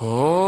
Oh.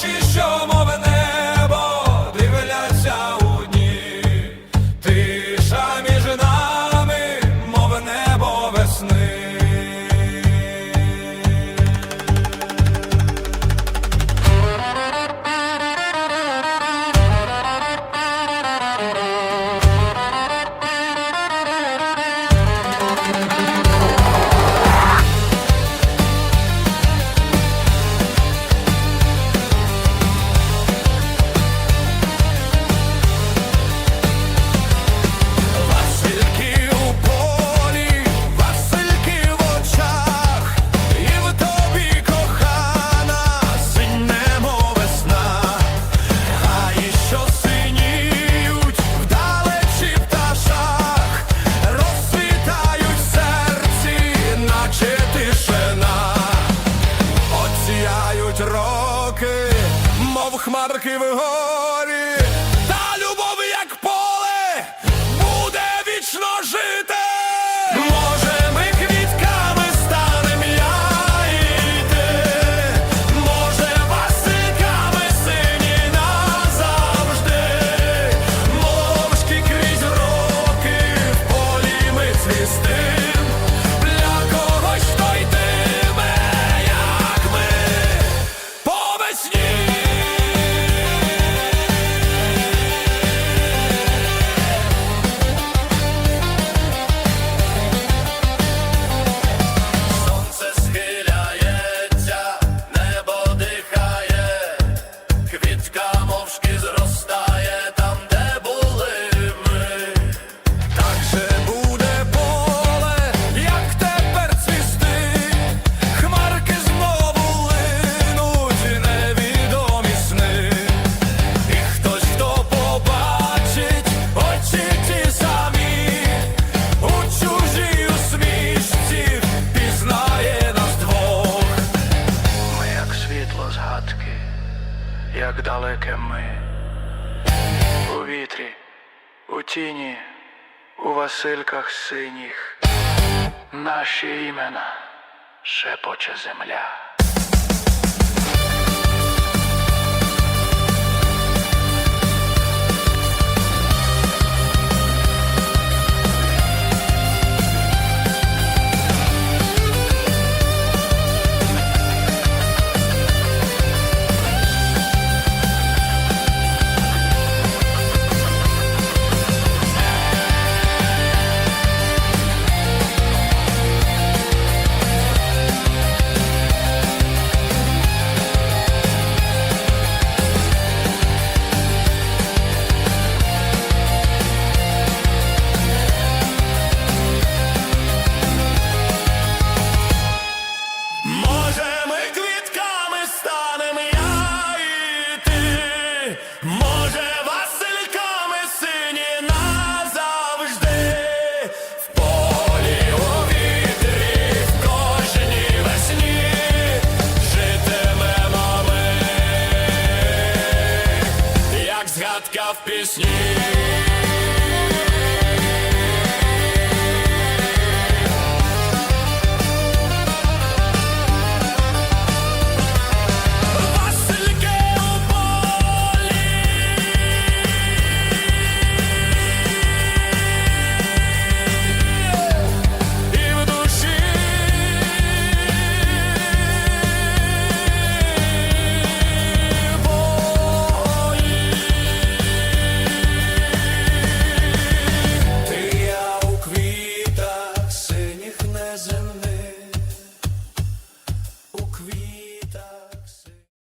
She's your. gotta give it home. далеке ми. У вітрі, у тіні, у Васильках синіх, наші імена шепоче земля. Квітка в.